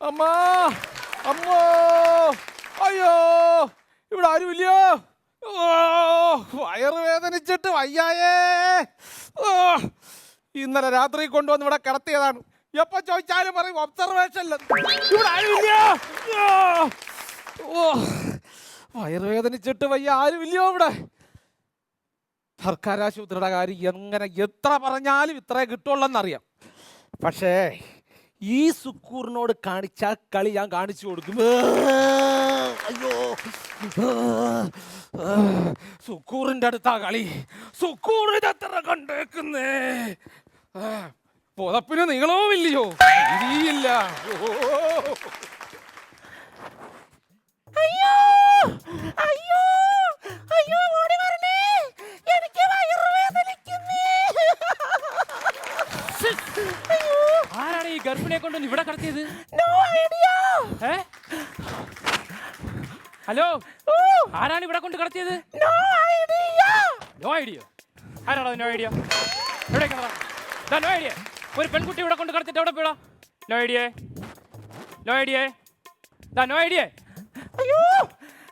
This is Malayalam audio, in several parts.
അമ്മാ അമ്മോ അയ്യോ ഇവിടെ ആരുമില്ലയോ വയറ് വേദനിച്ചിട്ട് വയ്യായേ. ഇന്നലെ രാത്രി കൊണ്ടുവന്ന് ഇവിടെ കിടത്തിയതാണ്. എപ്പോ ചോദിച്ചാലും പറയും ഒബ്സർവേഷൻ ഇവിടെ ആരുമില്ലയോ ഓ വയറ് വേദനിച്ചിട്ട് വയ്യ ആരുമില്ലയോ ഇവിടെ? സർക്കാർ ആശുപത്രിയുടെ കാര്യം എങ്ങനെ എത്ര പറഞ്ഞാലും ഇത്രേ കിട്ടുള്ളെന്നറിയാം പക്ഷേ ഈ സുക്കൂറിനോട് കാണിച്ച കളി ഞാൻ കാണിച്ചു കൊടുക്കും. അയ്യോ. സുക്കൂറിന്റെ അടുത്താ കളി. സുക്കൂറിന് കണ്ടേക്കുന്നേ? പുതപ്പിന് നീളവും ഇല്ലയോ? ഇല്ല അയ്യോ. അയ്യോ. അയ്യോ. ആരാണ് ഈ ഗർഭിണിയെ കൊണ്ടൊന്ന് ഇവിടെ കടത്തിയത്? ഏ? ഹലോ? ആരാണ് ഇവിടെ കൊണ്ട് കടത്തിയത്? നോ ഐഡിയ ആരാണോ നോ ഐഡിയ നോ ഐഡിയ ഒരു പെൺകുട്ടി ഇവിടെ കൊണ്ട് കടത്തിട്ട് എവിടെ പോയടാ നോ ഐഡിയ നോ ഐഡിയ ദാ നോ ഐഡിയ അയ്യോ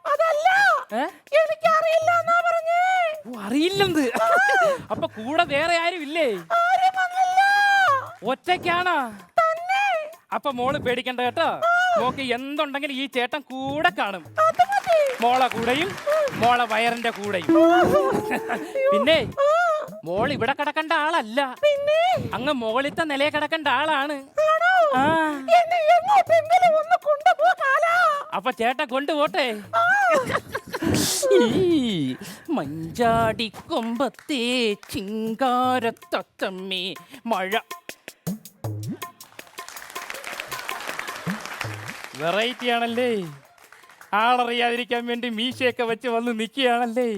അതല്ല. ഏ? എനിക്കറിയില്ല എന്നാ പറഞ്ഞേ. ഓ, അറിയില്ലെന്ത് അപ്പൊ കൂടെ വേറെ ആരും ഇല്ലേ? ഒറ്റയ്ക്കാണോ? അപ്പൊ മോൾ പേടിക്കണ്ട കേട്ടോ. മോക്ക് എന്തുണ്ടെങ്കിലും ഈ ചേട്ടൻ കൂടെ കാണും. മോളെ കൂടെയും മോളെ വയറിന്റെ കൂടെയും. പിന്നെ മോൾ ഇവിടെ കിടക്കേണ്ട ആളല്ല. അങ്ങ് മോളിത്തെ നിലയെ കിടക്കേണ്ട ആളാണ്. അപ്പൊ ചേട്ടൻ കൊണ്ടുപോട്ടെ. മഞ്ചാടി കൊമ്പത്തെ ചിങ്കാരത്തമ്മേ മഴ വെറൈറ്റി ആണല്ലേ? ആളറിയാതിരിക്കാൻ വേണ്ടി മീശയൊക്കെ വെച്ച് വന്ന് നിൽക്കുകയാണല്ലേ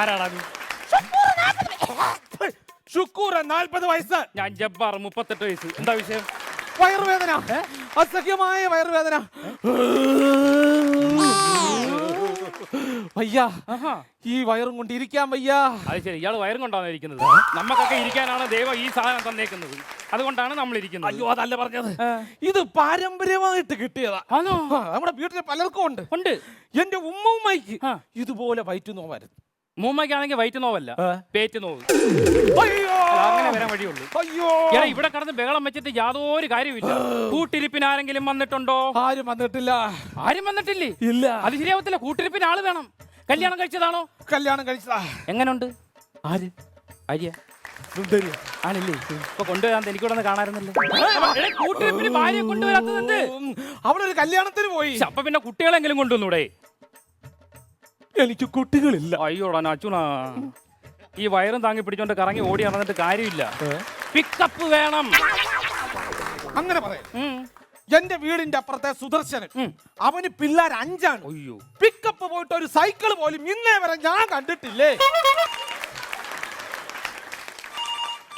ആരാടാ നീ? ഷുക്കൂർ നാൽപ്പത് വയസ്സ്. ഞാൻ ജബ്ബാർ മുപ്പത്തെട്ട് വയസ്സ്. എന്താ വിഷയം? വയറുവേദന. അസഹ്യമായ വയറുവേദന. വയ്യ. ഈ വയറും കൊണ്ട് ഇരിക്കാൻ വയ്യ. അത് ശരി. ഇയാൾ വയറും കൊണ്ടാണ് ഇരിക്കുന്നത്. നമുക്കൊക്കെ ഇരിക്കാനാണ് ദൈവം ഈ സാധനം തന്നേക്കുന്നത്. അതുകൊണ്ടാണ് നമ്മൾ ഇരിക്കുന്നത് അയ്യോ അതല്ല പറഞ്ഞത്. ഇത് പാരമ്പര്യമായിട്ട് കിട്ടിയതാ. ആണോ? നമ്മുടെ വീട്ടിൽ പലർക്കും ഉണ്ട്. ഉണ്ട്. എന്റെ ആ. ഇതുപോലെ വയറ്റുന്നോ നോവായിരുന്നു. മൂമ്മയ്ക്കാണെങ്കിൽ വയറ്റ് നോവല്ല. പേറ്റ് നോവ് അങ്ങനെ വരാൻ വഴിയുള്ളൂ. അയ്യോ! എടാ ഇവിടെ കടന്ന് ബഹളം വെച്ചിട്ട് യാതൊരു കാര്യമില്ല കൂട്ടിരിപ്പിന് ആരെങ്കിലും വന്നിട്ടുണ്ടോ? ആരും വന്നിട്ടില്ല. ആരും വന്നിട്ടില്ലേ? ഇല്ല. അത് ശരിയാവത്തില്ല. കൂട്ടിരിപ്പിന് ആൾ വേണം. കല്യാണം കഴിച്ചതാണോ? കല്യാണം കഴിച്ചതാ. എങ്ങനുണ്ട്? ആര്? ആര്യ സുന്ദരി. ആണില്ലേ ഇപ്പൊ കൊണ്ടുവരാൻ എനിക്കൂടെ ഒന്ന് കാണാറുന്നല്ലോ എടേ, കൂട്ടിരിപ്പിന് ഭാര്യയെ കൊണ്ടുവരാത്തത് എന്ത്? അവളൊരു കല്യാണത്തിന് പോയി. അപ്പൊ പിന്നെ കുട്ടികളെങ്കിലും കൊണ്ടുവന്നൂടെ? എനിക്ക് കുട്ടികളില്ല. അയ്യോടാ അച്ഛനാ ഈ വയറും താങ്ങി പിടിച്ചോണ്ട് കറങ്ങി ഓടി നടന്നിട്ട് കാര്യമില്ല. പിക്കപ്പ് വേണം. അങ്ങനെ പറയാം. ഉം. എന്റെ വീടിന്റെ അപ്പുറത്തെ സുദർശനൻ. ഉം. അവന് പിള്ളേർ അഞ്ചാണ്. അയ്യോ. പിക്കപ്പ് പോയിട്ട് ഒരു സൈക്കിൾ പോലും ഇന്നേ വരെ ഞാൻ കണ്ടിട്ടില്ലേ?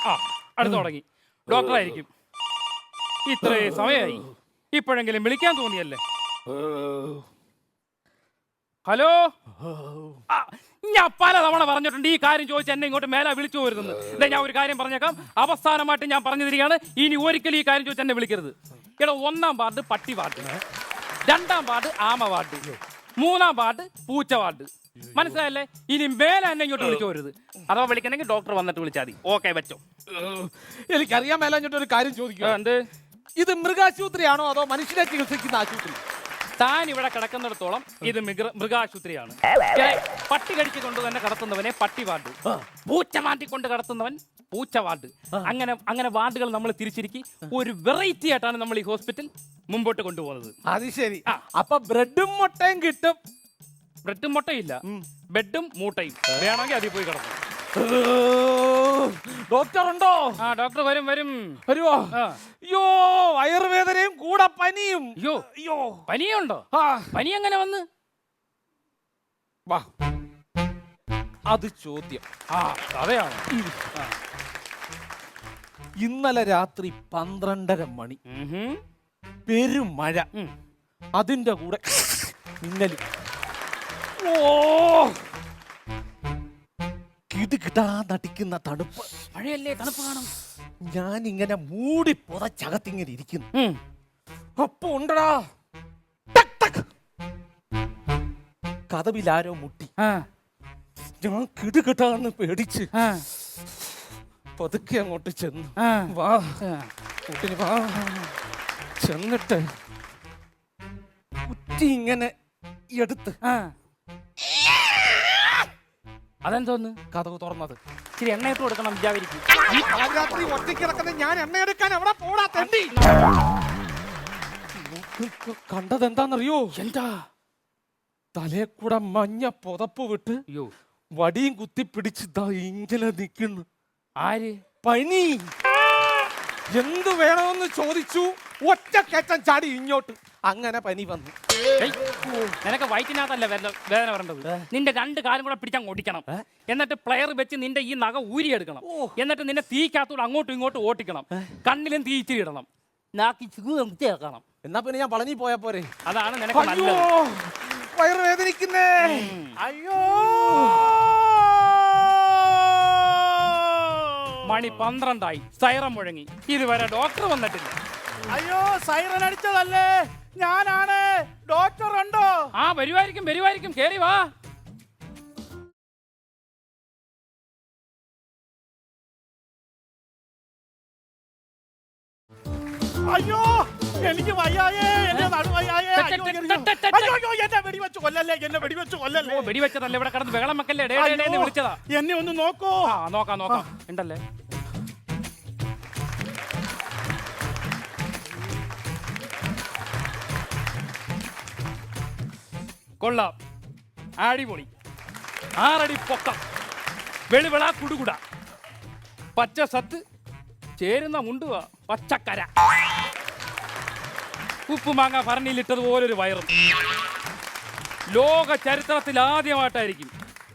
ആ അടുത്ത് തുടങ്ങി. ഡോക്ടറായിരിക്കും. ഇത്രേ സമയമായി ഇപ്പോഴെങ്കിലും വിളിക്കാൻ തോന്നിയല്ലേ? ഹലോ? ഞാൻ പല തവണ പറഞ്ഞിട്ടുണ്ട് ഈ കാര്യം ചോദിച്ച് എന്നെ ഇങ്ങോട്ട് മേലെ വിളിച്ചു വരുന്നത് ദേ, ഞാൻ ഒരു കാര്യം പറഞ്ഞേക്കാം. അവസാനമായിട്ട് ഞാൻ പറഞ്ഞു തരികയാണ് ഇനി ഒരിക്കലും ഈ കാര്യം ചോദിച്ച് എന്നെ വിളിക്കരുത്. എടാ ഒന്നാം വാർഡ് പട്ടി വാർഡ്. രണ്ടാം വാർഡ് ആമ വാർഡ്. മൂന്നാം വാർഡ് പൂച്ച വാർഡ്. മനസ്സിലായല്ലേ? ഇനി മേലെ എന്നെ ഇങ്ങോട്ട് വിളിച്ചു വരുത് അഥവാ വിളിക്കണമെങ്കിൽ ഡോക്ടർ വന്നിട്ട് വിളിച്ചാൽ മതി. ഓക്കെ വെച്ചോ. എനിക്കറിയാൻ മേലഞ്ഞിട്ട് ഒരു കാര്യം ചോദിക്കുക എന്ത്? ഇത് മൃഗാശുപത്രിയാണോ അതോ മനുഷ്യനെ ചികിത്സിക്കുന്ന ആശുപത്രി? താൻ ഇവിടെ കിടക്കുന്നിടത്തോളം ഇത് മൃഗ- മൃഗാശുപത്രിയാണ്. പട്ടി കടിച്ചു കൊണ്ട് തന്നെ കടത്തുന്നവനെ പട്ടി വാർഡ്. പൂച്ച മാറ്റിക്കൊണ്ട് കടത്തുന്നവൻ പൂച്ച വാർഡ്. അങ്ങനെ അങ്ങനെ വാർഡുകൾ നമ്മൾ തിരിച്ചിരിക്കി. ഒരു വെറൈറ്റി ആയിട്ടാണ് നമ്മൾ ഈ ഹോസ്പിറ്റൽ മുമ്പോട്ട് കൊണ്ടുപോകുന്നത്. അത് ശരി. ആ. അപ്പൊ ബ്രെഡും മുട്ടയും കിട്ടും. ബ്രെഡും മുട്ടയില്ല. ബെഡും മൂട്ടയും. വേണമെങ്കിൽ അതിൽ പോയി കിടക്കും. ഡോക്ടർ ഉണ്ടോ ആ ഡോക്ടർ വരും വരും. വരുവോ? ആ. അയ്യോ വയറുവേദനയും കൂടെ പനിയും. അയ്യോ അയ്യോ. പനിയുണ്ടോ? ആ. പനി എങ്ങനെ വന്ന്? വാ. അത് ചോദ്യം. ആ കഥയാണ്. ഇന്നലെ രാത്രി പന്ത്രണ്ടര മണി. ഉഹും. പെരുമഴ. ഉം. അതിന്റെ കൂടെ മിന്നലും. ഓ. കിടുകിടാന്നടിക്കുന്ന തണുപ്പ്. മഴയല്ലേ തണുപ്പ് കാണും. ഞാൻ ഇങ്ങനെ മൂടി പുതച്ചകത്തിങ്ങനെ ഇരിക്കുന്നു. ഉം. അപ്പൊ ഉണ്ടടാ. ടക് ടക്. കഥവിലാരോ മുട്ടി. ആ, ഞാൻ കിടുകിടാന്ന് പേടിച്ച് ആ, പതുക്കെ അങ്ങോട്ട് ചെന്നു. ആ. വാ. ആ. കൂട്ടിന് വാ. ചെന്നിട്ട് കുറ്റി ഇങ്ങനെ എടുത്ത് ആ. അതെന്തോന്ന്? കഥവ് തുറന്നത്. ഇച്ചിരി ഇട്ട് കൊടുക്കണം വിചാരിക്കും. ഈ പാതിരാത്രി എടുക്കാൻ ഞാൻ എണ്ണയെടുക്കാൻ എവിടെ പോടാ തണ്ടി? കണ്ടത് എന്താന്നറിയോ എന്താ? തലേ കൂടെ മഞ്ഞ പുതപ്പ് വിട്ട് അയ്യോ. വടിയും കുത്തി പിടിച്ച് ദാ ഇങ്ങനെ നിൽക്കുന്നു ആര്? പണി എന്ത് വേണമെന്ന് ചോദിച്ചു ഒറ്റ കയറ്റം ചാടി ഇങ്ങോട്ട്. അങ്ങനെ പനി വന്നു. നിനക്ക് വയറ്റിനകത്തല്ല വേദന വരേണ്ടത്. നിന്റെ രണ്ട് കാലും കൂടെ പിടിച്ചാൽ ഓടിക്കണം. എന്നിട്ട് പ്ലെയർ വെച്ച് നിന്റെ ഈ നഖ ഊരിയെടുക്കണം. എന്നിട്ട് നിന്നെ തീക്കകത്തൂടെ അങ്ങോട്ടും ഇങ്ങോട്ടും ഓട്ടിക്കണം. കണ്ണിലും തീ ഇച്ചിരി ഇടണം. നാക്കി ചേർക്കണം. എന്നാ പിന്നെ ഞാൻ വളഞ്ഞി പോയാ പോരെ? അതാണ് നിനക്ക് നല്ലത്. വയറ് വേദനിക്കുന്നേ. അയ്യോ. മണി പന്ത്രണ്ടായി. സൈറം മുഴങ്ങി. ഇതുവരെ ഡോക്ടർ വന്നിട്ടില്ല. അയ്യോ സൈറൻ അടിച്ചതല്ലേ? ഞാനാണ്. ഡോക്ടർ ഉണ്ടോ? ആ വരുവായിരിക്കും വരുവായിരിക്കും. കേറി വാ. അയ്യോ എനിക്ക് വയ്യായേ. എന്നെ നടുവയ്യായേ അയ്യോ, അയ്യോ, അയ്യോ, അയ്യോ, എന്നെ വെടിവെച്ച് കൊല്ലല്ലേ? എന്നെ വെടിവെച്ച് കൊല്ലല്ലേ? ഓ വെടിവെച്ചതല്ല ഇവിടെ കിടന്ന് വെള്ളം വെക്കല്ലേ? ഡേ ഡേ, ഡേ എന്ന് വിളിച്ചതാ. എന്നെ ഒന്ന് നോക്കോ. ആ നോക്കാം നോക്കാം. ഉണ്ടല്ലേ? കൊള്ളാം. അടിപൊളി ആറടി പൊക്കം. വെളിവിള കുടുകുട. പച്ച സത്ത്. ചേരുന്ന മുണ്ടുക പച്ചക്കര. ഉപ്പുമാങ്ങ മാങ്ങ പോലൊരു വയറും. ലോക ചരിത്രത്തിൽ ആദ്യമായിട്ടായിരിക്കും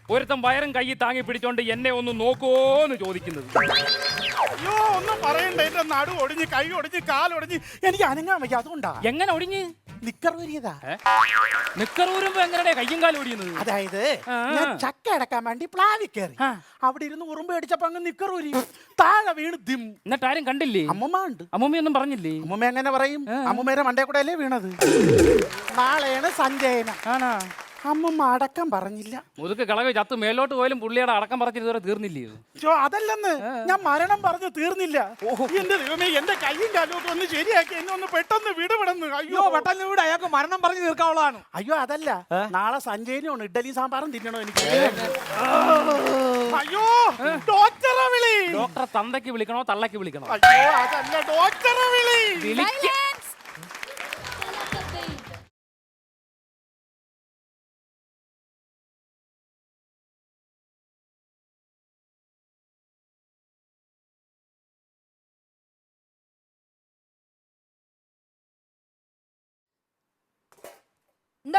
ഒരുത്തൻ വയറും കൈ താങ്ങി പിടിച്ചോണ്ട് എന്നെ ഒന്ന് നോക്കുവോന്ന് ചോദിക്കുന്നത്. അയ്യോ ഒന്നും പറയണ്ട. എന്റെ നടു ഒടിഞ്ഞ് കൈ ഒടിഞ്ഞ് കാലൊടിഞ്ഞ് എനിക്ക് അനങ്ങാൻ വയ്യ. അതുകൊണ്ടാ? എങ്ങനെ ഒടിഞ്ഞ്? നിക്കർ വരിയതാ നിക്കറൂരുമ്പോ എങ്ങനെയാ കയ്യും കാലും അതായത് ഞാൻ ചക്ക അടക്കാൻ വേണ്ടി പ്ലാവി കയറി. അവിടെ ഇരുന്ന് ഉറുമ്പ് അടിച്ചപ്പോ അങ്ങ് നിക്കർ ഊരി. താഴെ വീണ് ദിം. എന്നിട്ട് ആരും കണ്ടില്ലേ? അമ്മമ്മ ഉണ്ട്. അമ്മമ്മയൊന്നും പറഞ്ഞില്ലേ? അമ്മമ്മ എങ്ങനെ പറയും? അമ്മമ്മേരെ മണ്ടേ കൂടെ അല്ലേ വീണത്? നാളെയാണ് സഞ്ജയന ആണാ. അമ്മമ്മ അടക്കം പറഞ്ഞില്ല. മുതുക്ക് കളവ് ചത്ത് മേലോട്ട് പോയാലും പുള്ളിയുടെ അടക്കം പറഞ്ഞിട്ട് ഇതുവരെ തീർന്നില്ലേ ഇത്? ചോ അതല്ലെന്ന്. ഞാൻ മരണം പറഞ്ഞു തീർന്നില്ല. എന്റെ ദൈവമേ എന്റെ കൈയും കാലും ഒക്കെ ഒന്ന് ശരിയാക്കി എന്നെ ഒന്ന് പെട്ടെന്ന് വിടുവിടുന്നു. അയ്യോ. അയ്യോ പെട്ടെന്ന് അയാൾക്ക് മരണം പറഞ്ഞു തീർക്കാവുള്ളതാണ്. അയ്യോ അതല്ല. നാളെ സഞ്ജയനാണ് ഇഡ്ഡലി സാമ്പാറും തിന്നണോ എനിക്ക്? അയ്യോ ഡോക്ടറെ വിളി. ഡോക്ടറെ തന്തയ്ക്ക് വിളിക്കണോ തള്ളയ്ക്ക് വിളിക്കണോ? അയ്യോ അതല്ല ഡോക്ടറെ വിളി. വിളിക്ക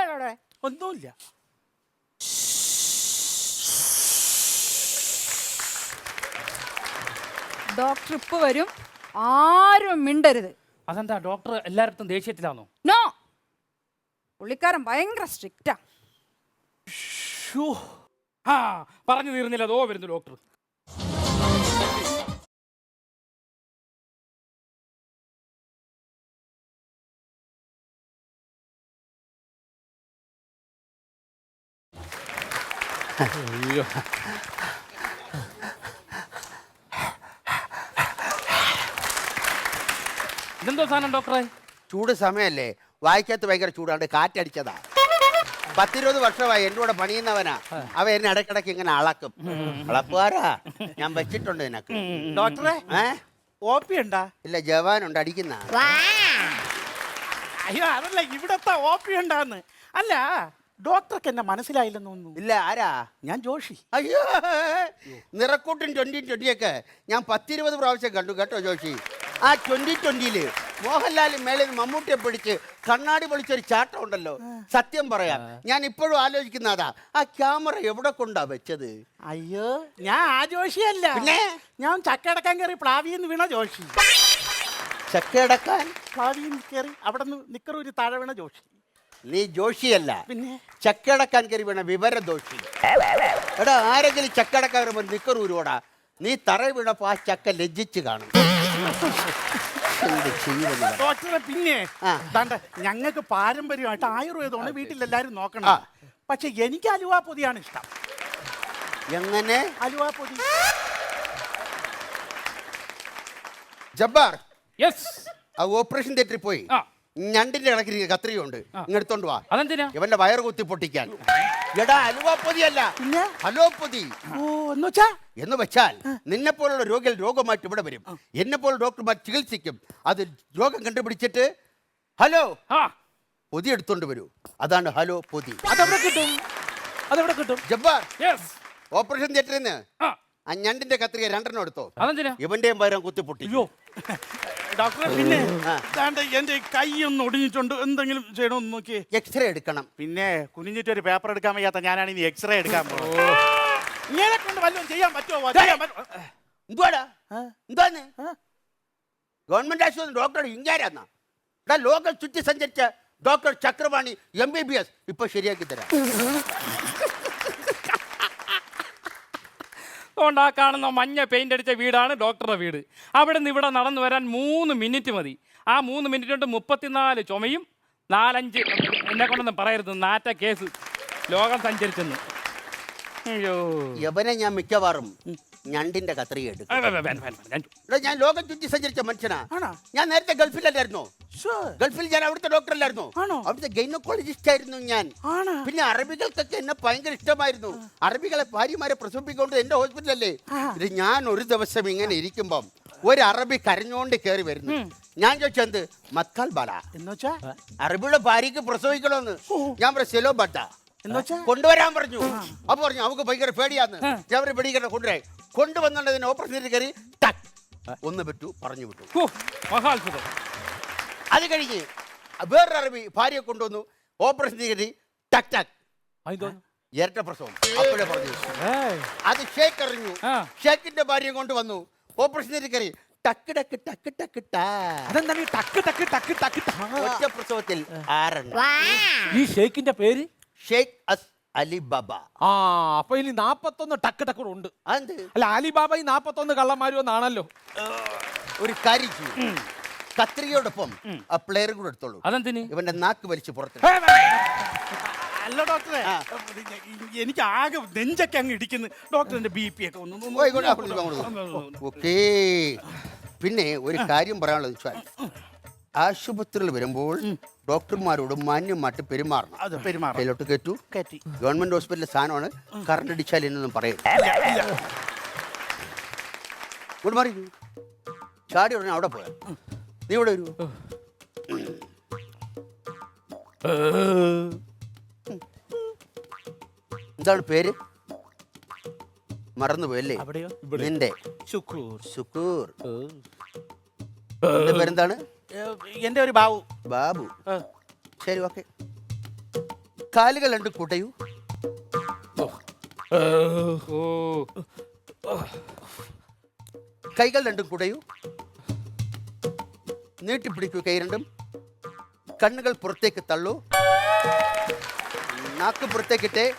എന്താണ് അവിടെ. ഒന്നുമില്ല. ഡോക്ടർ ഇപ്പൊ വരും. ആരും മിണ്ടരുത്. അതെന്താ ഡോക്ടർ എല്ലായിടത്തും ദേഷ്യത്തിലാണോ? നോ പുള്ളിക്കാരൻ ഭയങ്കര സ്ട്രിക്റ്റാ ആ. പറഞ്ഞു തീർന്നില്ല അതോ വരുന്നു ഡോക്ടർ. ഇതെന്തോ സാധനം ഡോക്ടറെ? ചൂട് സമയല്ലേ? വായിക്കകത്ത് ഭയങ്കര ചൂടാണ്ട് കാറ്റടിച്ചതാ. പത്തിരുപത് വർഷമായി എന്റെ കൂടെ പണിയുന്നവനാ. അവ എന്നെ ഇടയ്ക്കിടയ്ക്ക് ഇങ്ങനെ അളക്കും. അളപ്പുകാരാ ഞാൻ വെച്ചിട്ടുണ്ട് നിനക്ക്. ഡോക്ടറെ ഏ? ഒ പി ഉണ്ടാ? ഇല്ല ജവാനുണ്ട് അടിക്കുന്ന. അയ്യോ അതല്ല ഇവിടത്തെ ഒ പി ഉണ്ടാന്ന്. അല്ല ഡോക്ടർക്ക് എന്നെ മനസ്സിലായില്ലെന്ന് തോന്നുന്നു. ഇല്ല ആരാ? ഞാൻ ജോഷി. അയ്യോ നിറക്കൂട്ടും ട്വന്റി ട്വന്റിയൊക്കെ ഞാൻ പത്തിരുപത് പ്രാവശ്യം കണ്ടു കേട്ടോ ജോഷി. ആ ട്വന്റി ട്വന്റിയിൽ മോഹൻലാൽ മേളിൽ മമ്മൂട്ടിയെ പിടിച്ച് കണ്ണാടി പൊളിച്ചൊരു ചാട്ടം ഉണ്ടല്ലോ. സത്യം പറയാം. ഞാൻ ഇപ്പോഴും ആലോചിക്കുന്ന അതാ ആ ക്യാമറ എവിടെ കൊണ്ടാ വെച്ചത്? അയ്യോ ഞാൻ ആ ജോഷിയല്ല. പിന്നെ? ഞാൻ ചക്കടക്കാൻ കയറി പ്ലാവിന്ന് വീണ ജോഷി. ചക്കയടക്കാൻ? പ്ലാവിന്ന് കയറി അവിടെ നിന്ന് നിക്കറൂരി താഴെ വീണ ജോഷി. നീ ജോഷിയല്ല. പിന്നെ? ചക്കടക്കാൻ കയറി വീണ വിവരദോഷി. എടാ ആരെങ്കിലും ചക്കടക്കാൻ വരുമ്പോൾ നിക്കറൂരോടാ നീ തറ വീണപ്പോ ആ ചക്ക ലജ്ജിച്ച് കാണും. എന്ത് ചെയ്യുമെന്ന് പറ. ഡോക്ടറെ പിന്നെ ആ. ദാണ്ട ഞങ്ങൾക്ക് പാരമ്പര്യമായിട്ട് ആയുർവേദമാണ് വീട്ടിലെല്ലാരും നോക്കണം. ആ. പക്ഷെ എനിക്ക് അലുവാ പൊതിയാണ് ഇഷ്ടം. എങ്ങനെ? അലുവാ പൊതി. ജബ്ബാർ. യെസ് ആ ഓപ്പറേഷൻ തിയേറ്ററിൽ പോയി. ആ. ഞണ്ടിന്റെ കണക്കിന് കത്രികയുണ്ട്. ഇങ്ങെടുത്തോണ്ട് വാ. അതെന്തിനാ? ഇവന്റെ വയറ് കുത്തി പൊട്ടിക്കാൻ. എടാ അലുവ പൊതിയല്ല പിന്നെ? ഹലോ പൊതി ഓ എന്ന് വെച്ചാ? വെച്ചാൽ നിന്നെ പോലുള്ള രോഗികൾ രോഗമായിട്ട് ഇവിടെ വരും. എന്നെ പോലെ ഡോക്ടർമാർ ചികിത്സിക്കും. അത് രോഗം കണ്ടുപിടിച്ചിട്ട് ഹലോ? ആ. പൊതി എടുത്തോണ്ട് വരൂ. അതാണ് ഹലോ പൊതി. അതെവിടെ കിട്ടും? അതെവിടെ കിട്ടും? ജബ്ബാർ. യെസ്. ഓപ്പറേഷൻ തിയേറ്ററിൽ നിന്ന്? ആ. ഞണ്ടിന്റെ കത്രിക രണ്ടെണ്ണം എടുത്തോ. ഇവന്റെയും വയറും കുത്തി പൊട്ടി അയ്യോ. ഡോക്ടറെ പിന്നെ. ദാണ്ട എന്റെ കൈ ഒന്ന് ഒടിഞ്ഞിട്ടുണ്ട്. എന്തെങ്കിലും ചെയ്യണമെന്ന് നോക്കി എക്സ്റേ എടുക്കണം. പിന്നെ കുനിഞ്ഞിട്ട് ഒരു പേപ്പർ എടുക്കാൻ വയ്യാത്ത ഞാനാണ് ഇനി എക്സ്റേ എടുക്കാൻ പോകുന്നത്. ഇങ്ങനെ കൊണ്ട് വല്ലതും ചെയ്യാൻ പറ്റുമോ? ചെയ്യാൻ പറ്റുമോ? എന്തുവാടാ? ആ? എന്താന്ന് ഗവൺമെന്റ് ആശുപത്രി ഡോക്ടർ ഇങ്ങാരാന്നാ എടാ ലോകം ചുറ്റി സഞ്ചരിച്ച doctor Chakravani M B B S ഇപ്പൊ ശരിയാക്കി തരാം. അതുകൊണ്ട് ആ കാണുന്ന മഞ്ഞ പെയിന്റ് അടിച്ച വീടാണ് ഡോക്ടറുടെ വീട്. അവിടെ നിന്ന് ഇവിടെ നടന്നു വരാൻ മൂന്ന് മിനിറ്റ് മതി. ആ മൂന്ന് മിനിറ്റ് കൊണ്ട് മുപ്പത്തിനാല് ചുമയും നാലഞ്ച് എന്നെ കൊണ്ടൊന്നും പറയരുത്. നാറ്റ കേസ് ലോകം സഞ്ചരിച്ചെന്ന്. അയ്യോ. യവനെ ഞാൻ മിക്കവാറും ഞണ്ടിന്റെ കത്രിക എടുക്കും. ഞാൻ എടാ ഞാൻ ലോകം ചുറ്റി സഞ്ചരിച്ച മനുഷ്യനാ. ആണോ? ഞാൻ നേരത്തെ ഗൾഫിലല്ലായിരുന്നോ? ശ്ശോ, ഗൾഫിൽ ഞാൻ അവിടുത്തെ ഡോക്ടർ അല്ലായിരുന്നോ ആണോ? അവിടുത്തെ ഗൈനക്കോളജിസ്റ്റ് ആയിരുന്നു ഞാൻ. ആണോ? പിന്നെ അറബികൾക്കൊക്കെ എന്നെ ഭയങ്കര ഇഷ്ടമായിരുന്നു. അറബികളെ ഭാര്യമാരെ പ്രസവിപ്പിക്കൊണ്ട് എന്റെ ഹോസ്പിറ്റലല്ലേ? ആ. ഇത് ഞാൻ ഒരു ദിവസം ഇങ്ങനെ ഇരിക്കുമ്പം ഒരു അറബി കരഞ്ഞോണ്ട് കയറി വരുന്നു. ഞാൻ ചോദിച്ചെന്ത് മത്കാൽ ബാല. എന്ന് വെച്ചാ? അറബിയുടെ ഭാര്യക്ക് പ്രസവിക്കണമെന്ന് ഞാൻ പറഞ്ഞു സെലോ ബട്ട. കൊണ്ടുവരാൻ പറഞ്ഞു. അപ്പൊ പറഞ്ഞു അവക്ക് ഭയങ്കര പേടിയാന്ന്. അവരെ പേടിക്കട്ടെ കൊണ്ടുവരാൻ. കൊണ്ടുവന്നുള്ളതിന് ഓപ്പറേഷൻ കയറി ടക്ക് ഒന്ന് വിട്ടു പറഞ്ഞു വിട്ടു. മഹാത്ഭുതം. അത് കഴിഞ്ഞ് വേറൊരു അറബി ഭാര്യയെ കൊണ്ടുവന്നു ഓപ്പറേഷൻ കയറി ടക് ടക്ക്. ഇരട്ട പ്രസവം. അപ്പോഴേ പറഞ്ഞു. അത് ഷേക്ക് അറിഞ്ഞു. ഷേക്കിന്റെ ഭാര്യയെ കൊണ്ടുവന്നു. ഓപ്പറേഷൻ കയറി ടക്ക് ടക്ക് ടക്ക് ടക്ക് ടാ. അതെന്താണ്? ഈ ടക്ക് ടക്ക് ടക്ക് ടക്ക് ഒറ്റ പ്രസവത്തിൽ ഈ ഷേക്കിന്റെ പേര്? ഷേഖ് അസ് അലിബാബ. ആ അപ്പൊ ഇനി നാപ്പത്തൊന്ന് ടക്ക് ടക്കുകൾ ഉണ്ട്. അത് അല്ല അലിബാബ ഈ നാപ്പത്തൊന്ന് കള്ളന്മാരും എന്നാണല്ലോ ഒരു കാര്യം ചെയ്യും. കത്രികയോടൊപ്പം ആ പ്ലെയർ കൂടെ എടുത്തോളൂ. അതെന്തിന്? ഇവന്റെ നാക്ക് വലിച്ചു പുറത്ത്. അല്ല ഡോക്ടറെ എനിക്ക് ആകെ നെഞ്ചൊക്കെ അങ്ങ് ഇടിക്കുന്നു. ഡോക്ടറിന്റെ ബി പി ഒക്കെ ഒന്ന്. ഓക്കേ. പിന്നെ ഒരു കാര്യം പറയാനുള്ളത് വെച്ചാൽ ആശുപത്രിയിൽ വരുമ്പോൾ ഡോക്ടർമാരോട് മാന്യമായിട്ട് പെരുമാറണം. അത് പെരുമാറണം. കയ്യിലോട്ട് കയറ്റു. കയറ്റി. ഗവൺമെന്റ് ഹോസ്പിറ്റലിലെ സാധനമാണ് കറണ്ട് അടിച്ചാൽ എന്നൊന്നും പറയും. ഇങ്ങോട്ട് മാറി. ഇരു. ചാടി ഉടനെ അവിടെ പോയ. നീ ഇവിടെ വരൂ? എന്താണ് പേര്? മറന്നുപോയല്ലേ? അവിടെയോ? നിന്റെ. ശുക്കൂർ. സുക്കൂർ നിന്റെ പേരെന്താണ്? എന്റെ ഒരു ബാബു. ബാബു? ആ. ശരി ഓക്കെ. കാലുകൾ രണ്ട് കൂട്ടയൂ. ഓ. കൈകൾ രണ്ടും കുടയൂ നീട്ടിപ്പിടിക്കൂ കൈ രണ്ടും. കണ്ണുകൾ പുറത്തേക്ക് തള്ളൂ. നാക്ക് പുറത്തേക്കിട്ടെ.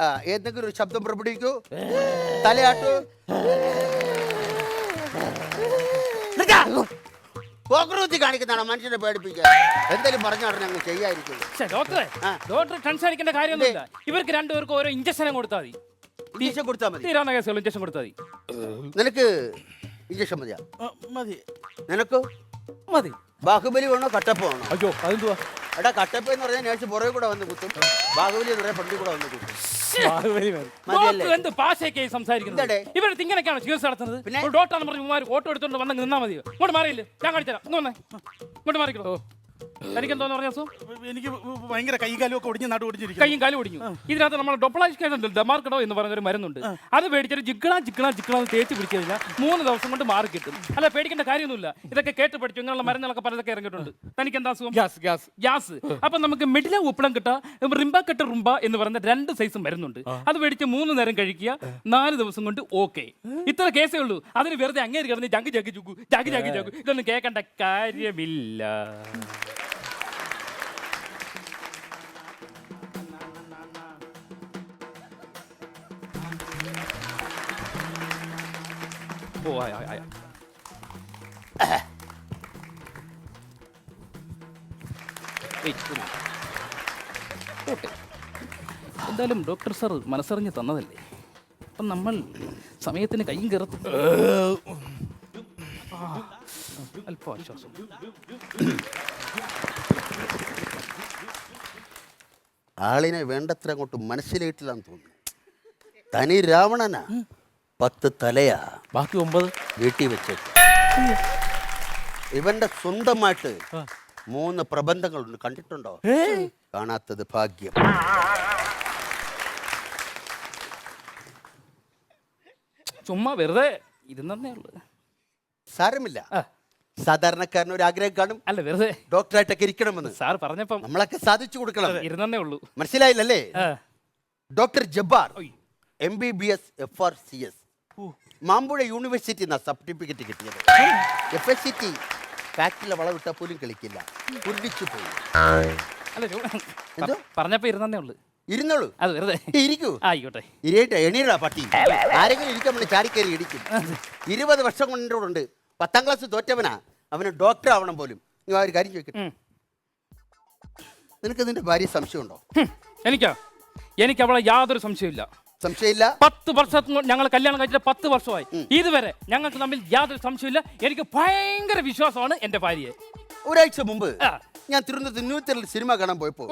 ആ ഏതെങ്കിലും ഒരു ശബ്ദം പുറപ്പെടുവിക്കൂ. തലയാട്ടു. പോക്രൂത്തി കാണിക്കുന്നതാണ് മനുഷ്യനെ പേടിപ്പിക്കുക എന്തെങ്കിലും പറഞ്ഞു പറഞ്ഞാൽ അങ്ങ് ചെയ്യാതിരിക്കും. ശ്ശെ, ഡോക്ടറെ ആ. ഡോക്ടർ ടെൻഷൻ അടിക്കേണ്ട കാര്യമൊന്നുമില്ല ഇവർക്ക് രണ്ടുപേർക്കും ഓരോ ഇഞ്ചക്ഷൻ കൊടുത്താൽ മതി. ഇഞ്ചക്ഷൻ കൊടുത്താൽ മതി. തീരാവുന്ന കേസുകൾ ഇഞ്ചക്ഷൻ കൊടുത്താൽ മതി. നിനക്ക് ഇഞ്ചക്ഷൻ മതിയാ? ആ, മതി. നിനക്ക്? മതി. ബാഹുബലി വേണോ കട്ടപ്പ വേണോ? അയ്യോ അതെന്തുവാ? എടാ കട്ടപ്പ എന്ന് പറഞ്ഞാൽ നേഴ്സ് പുറകെ കൂടെ വന്ന് കുത്തും. ബാഹുബലി എന്ന് പറഞ്ഞാൽ പണ്ടി കൂടെ വന്ന് കുത്തും. മതിയല്ലേ ഡോക്ടർ എന്ത് ഭാഷയൊക്കെ സംസാരിക്കുന്നത്? എന്താടേ? ഇവരുടെ ഇങ്ങനെയൊക്കെയാണ് ചികിത്സ നടത്തുന്നത്? പിന്നെ? ഒരു ഡോക്ടറാന്ന് പറഞ്ഞ് ഓട്ടോ എടുത്തോണ്ട് വന്നങ്ങ് നിന്നാ മതിയോ? ഇങ്ങോട്ട് മാറിയില്ലേ? ഞാൻ കാണിച്ചുതരാം ഇങ്ങ് വന്നേ. ഇങ്ങോട്ട് മാറിക്കോ. എനിക്ക് എന്തോന്ന് പറഞ്ഞ അസുഖം എനിക്ക് ഭയങ്കര കൈകാലും ഒക്കെ ഒടിഞ്ഞ് നാട് ഒടിഞ്ഞിരിക്കും കൈയും കാലും ഒടിഞ്ഞു. ഇതിനകത്ത് നമ്മൾ ഡൊപ്പളായിക്കേഷൻ ഡെമാർക്കഡോ എന്ന് പറഞ്ഞൊരു ഒരു മരുന്നുണ്ട് അത് പേടിച്ചിട്ട് ജിഗ്ണ ജിഗ്ണ ജിഗ്ണ എന്ന് തേച്ച് പിടിച്ചു കഴിഞ്ഞാൽ മൂന്ന് ദിവസം കൊണ്ട് മാറി കിട്ടും. അല്ല പേടിക്കേണ്ട കാര്യമൊന്നുമില്ല. ഇതൊക്കെ കേട്ട് പഠിച്ചു. ഇങ്ങനെയുള്ള മരുന്നുകളൊക്കെ പലതൊക്കെ ഇറങ്ങിയിട്ടുണ്ട്. തനിക്ക് എന്താ അസുഖം? Gas gas. ഗ്യാസ്. അപ്പൊ നമുക്ക് മിഡിലെ ഉപ്പളം കിട്ട റിംബ കെട്ട റുംബ എന്ന് പറയുന്ന രണ്ട് സൈസ് മരുന്നുണ്ട്. അത് മേടിച്ച് മൂന്ന് നേരം കഴിക്കുക നാല് ദിവസം കൊണ്ട് ഓക്കെ. ഇത്ര കേസേ ഉള്ളൂ. അതിന് വെറുതെ അങ്ങേര് കിടന്ന് ജഗ് ജഗ് ചുക്കു ജഗ് ജഗ് ജഗു. ഇതൊന്നും കേൾക്കേണ്ട കാര്യമില്ല. ഓ ആയ ആയ. പോട്ടെ. എന്തായാലും ഡോക്ടർ സാർ മനസ്സറിഞ്ഞ് തന്നതല്ലേ? അപ്പം നമ്മൾ സമയത്തിന് കയ്യും കയറത്ത് അല്പം ആശ്വാസം. ആളിനെ വേണ്ടത്ര അങ്ങോട്ട് മനസ്സിലായിട്ടില്ലാന്ന് തോന്നുന്നു. തനി രാവണനാ. പത്ത് തലയാ. ബാക്കി ഒമ്പത് വീട്ടിൽ വെച്ച്. ഇവന്റെ സ്വന്തമായിട്ട് മൂന്ന് പ്രബന്ധങ്ങളുണ്ട്. കണ്ടിട്ടുണ്ടോ? കാണാത്തത് ഭാഗ്യം. ചുമ്മാ വെറുതെ ഇരുന്നേ ഉള്ളു. സാരമില്ല. സാധാരണക്കാരന് ഒരു ആഗ്രഹം കാണും. അല്ല വെറുതെ. ഡോക്ടറായിട്ടൊക്കെ ഇരിക്കണമെന്ന്. സാർ പറഞ്ഞപ്പം നമ്മളൊക്കെ സാധിച്ചു കൊടുക്കണം. ഇരുന്നേ ഉള്ളൂ. മനസ്സിലായില്ലല്ലേ? Doctor Jabbar. M B B S F R C S Mampuzha university നിന്നാണ് സർട്ടിഫിക്കറ്റ് കിട്ടിയത്. എഫ് എസ് സി ടി ഫാക്ടറിയിലെ വളവിട്ടാൽ പോലും കളിക്കില്ല. കുരുടിച്ചു പോയി. അല്ല ചോ- എന്തോ? പറഞ്ഞപ്പോ ഇരുന്നേ ഉള്ളു. ഇരുന്നോളൂ? അത് വെറുതെ. ഇരിക്കൂ. ആയിക്കോട്ടെ. ഇരേട്ട എണീടാ പട്ടി. ആരെങ്കിലും ഇടിക്കും. ഇരുപത് വർഷം കൊണ്ടുണ്ട് പത്താം ക്ലാസ് തോറ്റവനാ. അവന് ഡോക്ടർ ആവണം പോലും. നീ ആ ഒരു കാര്യം ചോദിക്കട്ടെ? ഉം. നിനക്ക് നിന്റെ ഭാര്യ സംശയമുണ്ടോ? ഹും, എനിക്കാ? എനിക്ക് അവളെ യാതൊരു സംശയമില്ല സംശയമില്ല. പത്ത് വർഷം ഞങ്ങൾ കല്യാണം കഴിച്ചിട്ട് പത്ത് വർഷമായി. ഇതുവരെ ഞങ്ങൾക്ക് തമ്മിൽ യാതൊരു സംശയമില്ല എനിക്ക് ഭയങ്കര വിശ്വാസമാണ് എന്റെ ഭാര്യയെ. ഒരാഴ്ച മുമ്പ് ഞാൻ തിരുവനന്തപുരത്ത് ന്യൂത്തറിൽ സിനിമ കാണാൻ പോയപ്പോ.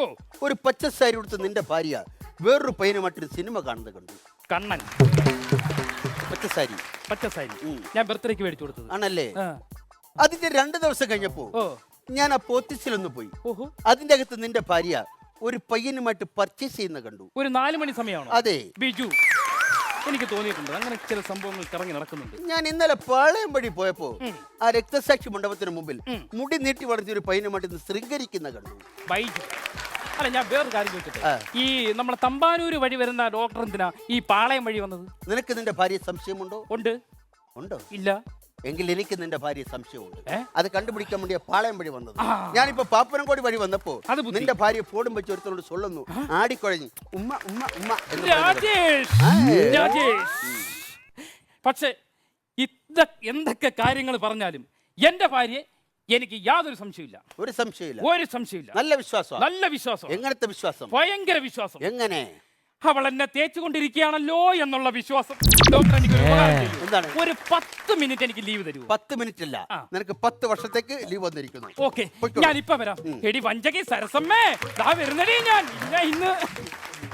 ഒരു പച്ച സാരി എടുത്ത് നിന്റെ ഭാര്യ വേറൊരു പയ്യനുമായിട്ടൊരു സിനിമ കാണുന്നത് കണ്ടു. കണ്ണൻ. പച്ച സാരി. പച്ച സാരി. ഞാൻ ബർത്ത്ഡേക്ക് മേടിച്ചു കൊടുത്തത്. ആണല്ലേ. അതിന്റെ രണ്ട് ദിവസം കഴിഞ്ഞപ്പോ ഞാൻ ആ പോത്തിസിലൊന്ന് പോയി. അതിന്റെ അകത്ത് നിന്റെ ഭാര്യ ഒരു പയ്യനുമായിട്ട് പർച്ചേസ് ചെയ്യുന്ന കണ്ടു. ഒരു നാല് മണി സമയമാണോ? അതെ. ബിജു എനിക്ക് തോന്നിയിട്ടുണ്ട്. അങ്ങനെ ചില സംഭവങ്ങൾ കറങ്ങി നടക്കുന്നുണ്ട്. ഞാൻ ഇന്നലെ പാളയം വഴി പോയപ്പോ ആ രക്തസാക്ഷി മണ്ഡപത്തിന് മുമ്പിൽ മുടി നീട്ടി വളർത്തിയ ഒരു പയ്യനുമായിട്ട് ശൃംഗരിക്കുന്ന കണ്ടു. ബൈജു. അല്ല ഞാൻ വേറൊരു കാര്യം ചോദിച്ചിട്ട്. ഈ നമ്മുടെ തമ്പാനൂര് വഴി വരുന്ന ഡോക്ടർ എന്തിനാ ഈ പാളയം വഴി വന്നത്? നിനക്ക് നിന്റെ ഭാര്യ സംശയമുണ്ടോ? ഉണ്ട്. ഉണ്ടോ? ഇല്ല. എങ്കിൽ എനിക്ക് നിന്റെ ഭാര്യ സംശയമുണ്ട്? അത് കണ്ടുപിടിക്കാൻ വേണ്ടി പാളയം വഴി വന്നത്. ഞാനിപ്പോ പാപ്പനംകോടി വഴി വന്നപ്പോ നിന്റെ ഭാര്യ ഫോടും വെച്ച് ഒരുത്തോട് സൊല്ലുന്നു. ആടിക്കുഴഞ്ഞു ഉമ്മ ഉമ്മ ഉമ്മ പക്ഷേ ഇത എന്തൊക്കെ കാര്യങ്ങൾ പറഞ്ഞാലും എന്റെ ഭാര്യ എനിക്ക് യാതൊരു സംശയമില്ല ഒരു സംശയമില്ല ഒരു സംശയമില്ല നല്ല വിശ്വാസം നല്ല വിശ്വാസം എങ്ങനത്തെ വിശ്വാസം? ഭയങ്കര വിശ്വാസം. എങ്ങനെ? അവൾ എന്നെ തേച്ചുകൊണ്ടിരിക്കുകയാണല്ലോ എന്നുള്ള വിശ്വാസം. ഡോക്ടർ എനിക്ക് ഒരു ഉപകാരം ചെയ്യൂ. എന്താണ്? ഒരു പത്ത് മിനിറ്റ് എനിക്ക് ലീവ് തരൂ. പത്ത് മിനിറ്റ് അല്ല ആ. നിനക്ക് പത്ത് വർഷത്തേക്ക് ലീവ് വന്നിരിക്കുന്നു. ഓക്കെ. പൊയ്ക്കോ. ഞാൻ ഇപ്പൊ വരാം എടി വഞ്ചകി സരസമ്മേ. ദാ വരുന്നടേ ഞാൻ. ഇല്ല ഇന്ന്.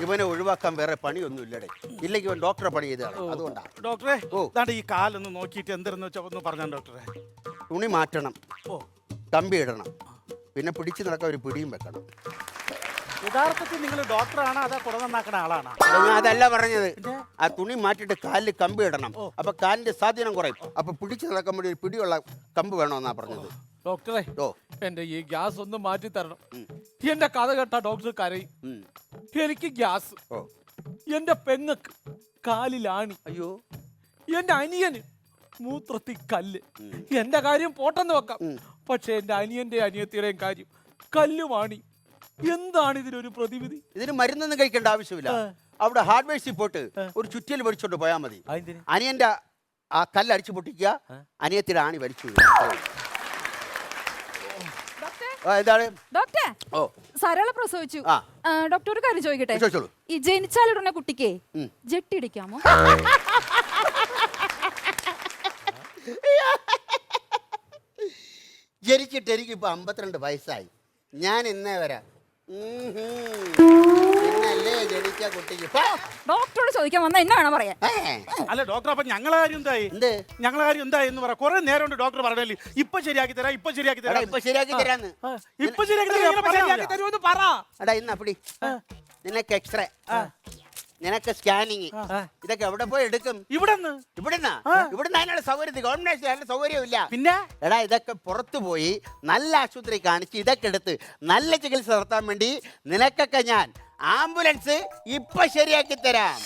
ഇവനെ ഒഴിവാക്കാൻ വേറെ പണിയൊന്നും ഇല്ലടേ. ഇല്ലെങ്കിൽ ഇവൻ ഡോക്ടറെ പണി ചെയ്താണ് അതുകൊണ്ടാണ് ഡോക്ടറെ ഓ. ദാണ്ട് ഈ കാലൊന്ന് നോക്കിയിട്ട് എന്തെന്ന് വെച്ചാൽ ഒന്ന് പറഞ്ഞാൽ ഡോക്ടറെ. തുണി മാറ്റണം. ഓ. കമ്പി ഇടണം. പിന്നെ പിടിച്ചു നടക്കാൻ ഒരു പിടിയും വെക്കണം. യഥാർത്ഥത്തിൽ നിങ്ങൾ ഡോക്ടറാണോ അതാ കുട നന്നാക്കണ ആളാണോ? അല്ല, ഞാൻ അതല്ല പറഞ്ഞത്. ആ തുണി മാറ്റിയിട്ട് കാലിൽ കമ്പി ഇടണം. അപ്പൊ കാലിന്റെ സ്വാധീനം കുറയും. അപ്പൊ പിടിച്ചു നടക്കുമ്പോൾ വേണ്ടി ഒരു പിടിയുള്ള കമ്പ് വേണമെന്നാ പറഞ്ഞത്. ഡോക്ടറെ ഓ. എന്റെ ഈ ഗ്യാസ് ഒന്ന് മാറ്റി തരണം. എന്റെ കഥ കേട്ട ഡോക്ടർ കരയും. ഉം. എനിക്ക് ഗ്യാസ്. ഓ. എന്റെ പെങ്ങക്ക് കാലിലാണി. അയ്യോ. എന്റെ അനിയന് മൂത്രത്തി കല്ല്. എന്റെ കാര്യം പോട്ടെന്ന് വെക്കാം. പക്ഷെ എന്റെ അനിയന്റെ അനിയത്തിയുടെയും കാര്യം കല്ലുമാണി. എന്താണ് ഇതിനൊരു പ്രതിവിധി? ഇതിന് മരുന്നൊന്നും കഴിക്കേണ്ട ആവശ്യമില്ല. അവിടെ ഹാർഡ്വെയർസിൽ പോയിട്ട് ഒരു ചുറ്റിൽ വലിച്ചോണ്ട് പോയാൽ മതി? അനിയന്റെ ആ കല്ല് അടിച്ചു പൊട്ടിക്കുക. അനിയത്തിന്റെ ആണി വലിച്ചു എന്താണ്? ഡോക്ടർ സരള പ്രസവിച്ചു. ഡോക്ടർ ഒരു കാര്യം ചോദിക്കട്ടെ? ചോദിച്ചോളൂ. ഈ ജനിച്ചാലുടനെ കുട്ടിക്ക് ജെട്ടിടിക്കാമോ? ജനിച്ചിട്ട് എനിക്ക് ഇപ്പൊ അമ്പത്തിരണ്ട് വയസ്സായി. ഞാൻ ഇന്നേ വരാം. പിന്നല്ലേ ജനിച്ച കുട്ടിക്ക്. പോ. ഡോക്ടറോട് ചോദിക്കാൻ വന്ന എന്നാ വേണം പറയാൻ. ഏ, അല്ല ഡോക്ടർ അപ്പൊ ഞങ്ങളെ കാര്യം എന്തായി? എന്ത്? ഞങ്ങളെ കാര്യം എന്തായി എന്ന് പറ. കുറെ നേരം കൊണ്ട് ഡോക്ടർ പറഞ്ഞല്ലേ. ഇപ്പൊ ശരിയാക്കി തരാം ഇപ്പൊ ശരിയാക്കി എടാ, തരാം. ഇപ്പൊ ശരിയാക്കി തരാന്ന്. ആ, ഇപ്പൊ ശരിയാക്കി തരാം ഇങ്ങനെ പറയാൻ മതിയോ? തരുമെന്ന് പറ. എടാ ഇന്ന് അപ്പടി നിനക്ക് എക്സ്റേ. നിനക്ക് സ്കാനിങ് ഇതൊക്കെ എവിടെ പോയി എടുക്കും? ഇവിടെന്ന്? ഇവിടുന്ന്? ഇവിടുന്ന് അതിനുള്ള സൗകര്യം ഗവൺമെന്റ് അതിന്റെ സൗകര്യമില്ല പിന്നെ? എടാ ഇതൊക്കെ പുറത്തു പോയി നല്ല ആശുപത്രി കാണിച്ച് ഇതൊക്കെ എടുത്ത് നല്ല ചികിത്സ നടത്താൻ വേണ്ടി നിനക്കൊക്കെ ഞാൻ ആംബുലൻസ് ഇപ്പൊ ശരിയാക്കി തരാം.